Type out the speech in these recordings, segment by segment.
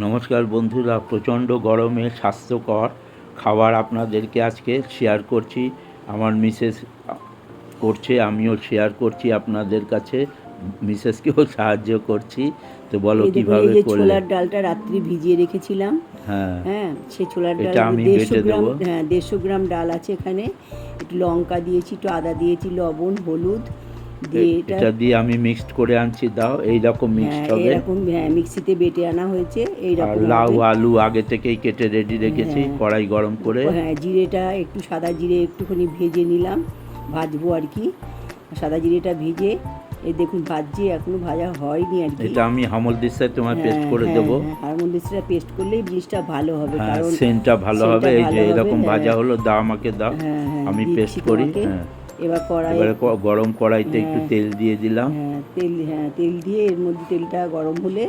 নমস্কার বন্ধুরা প্রচণ্ড গরমে স্বাস্থ্যকর খাবার আপনাদেরকে আজকে শেয়ার করছি। আমার মিসেস করছে আমিও শেয়ার করছি আপনাদের কাছে মিসেসকেও সাহায্য করছি। তো বলো কীভাবে করলে? ছোলার ডালটা রাত্রি ভিজিয়ে রেখেছিলাম হ্যাঁ। হ্যাঁ সেই ছোলার ডাল এটা আমি দেড়শো বেটে গ্রাম দেবো। হ্যাঁ দেড়শো গ্রাম ডাল আছে এখানে। একটু লঙ্কা দিয়েছি একটু আদা দিয়েছি লবণ হলুদ দিয়ে এটা দিয়ে আমি মিক্সড করে আনছি দাও এই রকম মিক্সড হ্যাঁ হবে। এরকম হ্যাঁ মিক্সিতে বেটে আনা হয়েছে আর এইরকম লাউ আলু আগে থেকেই কেটে রেডি রেখেছি হ্যাঁ। কড়াই গরম করে। হ্যাঁ জিরেটা একটু সাদা জিরে একটুখানি ভেজে নিলাম ভাজবো আর কি। সাদা জিরেটা ভেজে এই দেখুন ভাজছে এখনও ভাজা হয়নি আর কি। এটা আমি হামল দিস্তায় তোমার পেস্ট করে হ্যাঁ, দেবো। হ্যাঁ, হারমোনিয়াসটা পেস্ট করলেই জিনিসটা ভালো হবে হ্যাঁ কারণ সেন্টটা ভালো হবে এই যে এরকম হ্যাঁ। ভাজা হলো দাও আমাকে দাও। হ্যাঁ, হ্যাঁ, আমি পেস্ট করি হ্যাঁ। এবার কড়াই এবারে গরম কড়াইতে একটু হ্যাঁ। তেল দিয়ে দিলাম হ্যাঁ তেল হ্যাঁ তেল দিয়ে এর মধ্যে তেলটা গরম হলে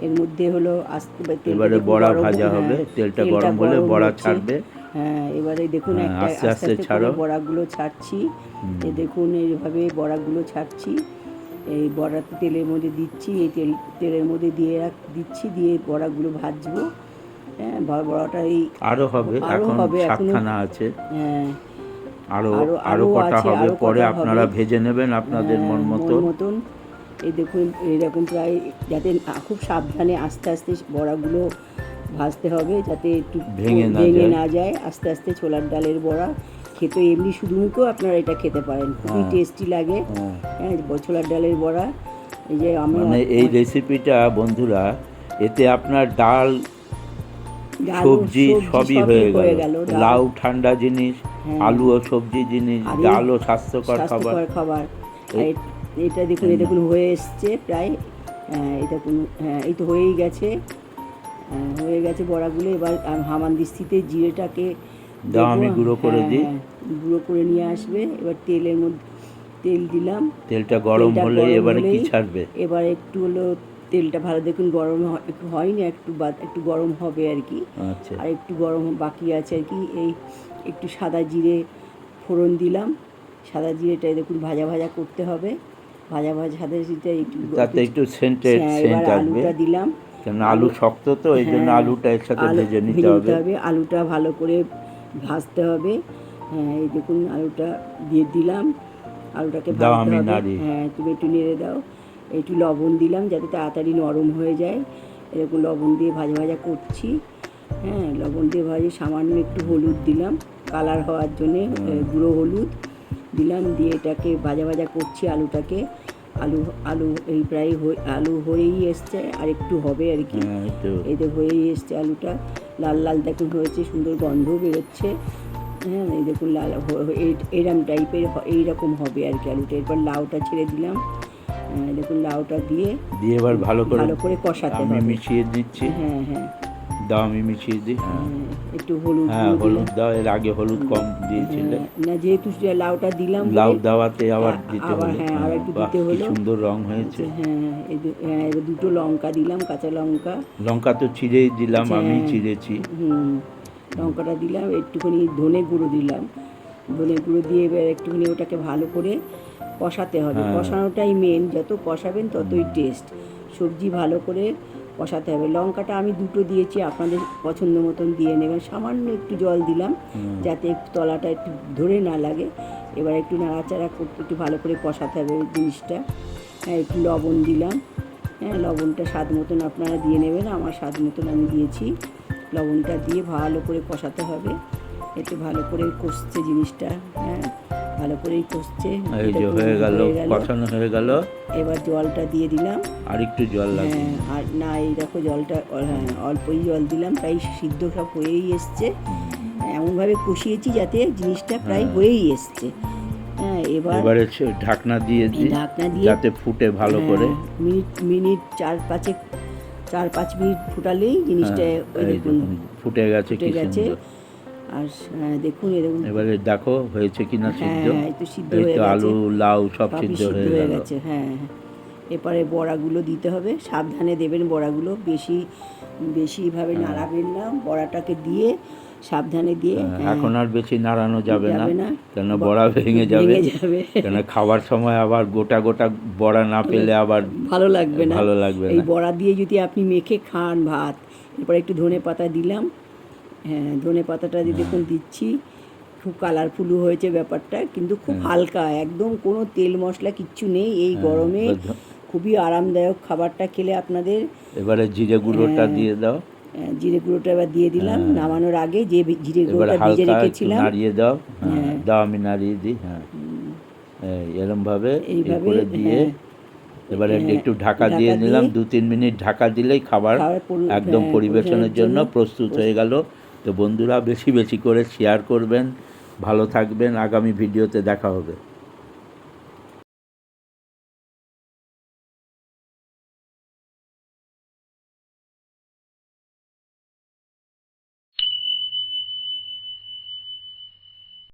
এর মধ্যে হলো আস্তে এবারে বড়া ভাজা হ্যাঁ, হবে তেলটা গরম হলে বড়া ছাড়বে হ্যাঁ এবারে দেখুন হ্যাঁ, একটা আস্তে আস্তে ছাড়ো। বড়াগুলো ছাড়ছি। এই দেখুন এইভাবে বড়াগুলো ছাড়ছি এই বড়া তেলের মধ্যে দিচ্ছি এই তেল তেলের মধ্যে দিয়ে রাখ- দিচ্ছি দিয়ে বড়াগুলো ভাজবো হ্যাঁ বড়াটা এই আরও হবে আরও এখন হবে, এখনো- আছে হ্যাঁ আরও আরো- আরও আরও কটা হবে পরে আপনারা ভেজে নেবেন আপনাদের মন হ্যাঁ, মতো। মতন। এই দেখুন এরকম প্রায় যাতে খুব সাবধানে আস্তে আস্তে বড়াগুলো ভাজতে হবে যাতে একটু ভেঙে না ভেঙে যায়। না যায়। আস্তে আস্তে ছোলার ডালের বড়া। খেতে এমনি শুধু মুখেও আপনারা এটা খেতে পারেন খুবই হ্যাঁ। টেস্টি লাগে। হ্যাঁ। হ্যাঁ ছোলার ডালের বড়া। এই যে আমি মানে এই রেসিপিটা বন্ধুরা এতে আপনার ডাল, সবজি সবই হয়ে গেল। লাউ ঠান্ডা জিনিস আলু ও সবজি জিনিস এই ডালও স্বাস্থ্যকর খাবার। খাবার। এটা দেখুন এটা দেখুন হয়ে এসছে প্রায়। হ্যাঁ, এটা কোনো হ্যাঁ এই তো হয়েই গেছে। হ্যাঁ, হয়ে গেছে বড়াগুলো। এবার হামান দিস্তিতে জিরেটাকে দাও, আমি গুঁড়ো করে হ্যাঁ, দিই। হ্যাঁ, গুঁড়ো করে নিয়ে আসবে। এবার তেলের মধ্যে তেল দিলাম। তেলটা গরম হলে এবারে কি ছাড়বে? এবার একটু হলো তেলটা ভালো দেখুন গরম একটু হয়নি একটু বাদ একটু গরম হবে আর কি। আচ্ছা। আর একটু গরম বাকি আছে আর কি। এই একটু সাদা জিরে ফোড়ন দিলাম। সাদা জিরেটা দেখুন ভাজা ভাজা করতে হবে। ভাজা ভাজা সাদা জিরেটা একটু তাতে একটু সেন্টেড হ্যাঁ, সেন্ট আলুটা দিলাম। আলু শক্ত তো এই জন্য হ্যাঁ, আলুটা এর সাথে আলু ভেজে নিতে হবে। আলুটা ভালো করে ভাজতে হবে। হ্যাঁ এই দেখুন আলুটা দিয়ে দিলাম। আলুটাকে দাও, ভাজতে হবে। হ্যাঁ তুমি একটু নেড়ে দাও। একটু লবণ দিলাম যাতে তাড়াতাড়ি নরম হয়ে যায়। এরকম লবণ দিয়ে ভাজা ভাজা করছি। হ্যাঁ লবণ দিয়ে ভাজে সামান্য একটু হলুদ দিলাম। কালার হওয়ার জন্যে গুঁড়ো হলুদ দিলাম দিয়ে এটাকে ভাজা ভাজা করছি আলুটাকে। আলু আলু এই প্রায় হয়ে- আলু হয়েই এসছে আর একটু হবে আর কি। হ্যাঁ, একটু হয়েই এসছে আলুটা। লাল লাল দেখুন হয়েছে সুন্দর গন্ধ বেরোচ্ছে। হ্যাঁ এই দেখুন লাল এরম টাইপের এইরকম হবে আর কি আলুটা। এরপর লাউটা ছেড়ে দিলাম। দেখুন লাউটা দিয়ে দিয়ে এবার ভালো করে ভালো করে কষাতে আমি মিশিয়ে দিচ্ছি। হ্যাঁ হ্যাঁ। দাও আমি মিশিয়ে দিই। হ্যাঁ হ্যাঁ, একটু হলুদ হ্যাঁ হলুদ দাও এর আগে হলুদ কম দিয়েছিলে। হ্যাঁ, না যেহেতু লাউটা দিলাম লাউ দাওয়াতে আবার দিতে হলো। হ্যাঁ, আবার একটু দিতে হলো। সুন্দর রং হয়েছে। হ্যাঁ এবার দুটো লঙ্কা দিলাম কাঁচা লঙ্কা। লঙ্কা তো চিড়েই দিলাম আমি। চিড়েছি হুম লঙ্কাটা দিলাম একটুখানি ধনে গুঁড়ো দিলাম। ধনে গুঁড়ো দিয়ে এবার একটুখানি ওটাকে ভালো করে কষাতে হবে। হ্যাঁ। কষানোটাই মেন যত কষাবেন ততই টেস্ট সবজি ভালো করে কষাতে হবে। লঙ্কাটা আমি দুটো দিয়েছি আপনাদের পছন্দ মতন দিয়ে নেবেন। সামান্য একটু জল দিলাম যাতে একটু তলাটা একটু ধরে না লাগে। এবার একটু নাড়াচাড়া করতে একটু ভালো করে কষাতে হবে জিনিসটা। হ্যাঁ একটু লবণ দিলাম। হ্যাঁ লবণটা স্বাদ মতন আপনারা দিয়ে নেবেন। আমার স্বাদ মতন আমি দিয়েছি। লবণটা দিয়ে ভালো করে কষাতে হবে। একটু ভালো করে কষছে জিনিসটা। হ্যাঁ ভালো করেই কষছে এই যে হয়ে গেল হয়ে। কষানো হয়ে গেল। এবার জলটা দিয়ে দিলাম। আর একটু জল লাগবে। হ্যাঁ আর না এই দেখো জলটা হ্যাঁ অল্পই জল দিলাম প্রায় সিদ্ধ সব হয়েই এসছে। এমনভাবে কষিয়েছি যাতে জিনিসটা প্রায় হয়েই এসছে। হ্যাঁ এবার এবারে ঢাকনা দিয়ে দিই ঢাকনা দিয়ে যাতে ফুটে ভালো হ্যাঁ, করে। মিনিট মিনিট চার পাঁচেক চার পাঁচ মিনিট ফুটালেই জিনিসটা হ্যাঁ, ওই দেখুন দেখুন, ফুটে গেছে ফুটে কি গেছে। সুন্দর। আর হ্যাঁ, দেখুন এরকম এবারে দেখো হয়েছে কিনা সিদ্ধ? হ্যাঁ তো সিদ্ধ হয়ে গেছে। আলু লাউ সব সিদ্ধ হয়ে হয়ে গেছে হ্যাঁ হ্যাঁ। এরপরে বড়াগুলো দিতে হবে সাবধানে দেবেন বড়াগুলো বেশি বেশিভাবে হ্যাঁ। নাড়াবেন না বড়াটাকে দিয়ে সাবধানে দিয়ে হ্যাঁ, হ্যাঁ, এখন আর বেশি নাড়ানো যাবে না। কেন বড়া ভেঙে যাবে। যাবে। কেন খাবার সময় আবার গোটা গোটা বড়া না পেলে আবার ভালো লাগবে না। ভালো লাগবে এই বড়া দিয়ে যদি আপনি মেখে খান ভাত এরপর একটু ধনে পাতা দিলাম হ্যাঁ ধনে পাতাটা যদি দেখুন দিচ্ছি খুব কালারফুলও হয়েছে ব্যাপারটা কিন্তু খুব হালকা একদম কোনো তেল মশলা কিচ্ছু নেই এই গরমে। খুবই আরামদায়ক খাবারটা খেলে আপনাদের। এবারে জিরে গুঁড়োটা হ্যাঁ। দিয়ে দাও। জিরে গুঁড়োটা এবার দিয়ে দিলাম নামানোর আগে যে জিরে গুঁড়োটা ভিজে রেখেছিলাম। নাড়িয়ে দাও। হ্যাঁ হ্যাঁ। দাও আমি নাড়িয়ে দিই হ্যাঁ। এই, এরম ভাবে এইভাবে, দিয়ে হ্যাঁ। এবারে হ্যাঁ, একটু ঢাকা দিয়ে নিলাম দু তিন মিনিট ঢাকা দিলেই খাবার একদম হ্যাঁ, পরিবেশনের জন্য প্রস্তুত হয়ে গেল। তো বন্ধুরা বেশি বেশি করে শেয়ার করবেন। ভালো থাকবেন। আগামী ভিডিওতে দেখা হবে।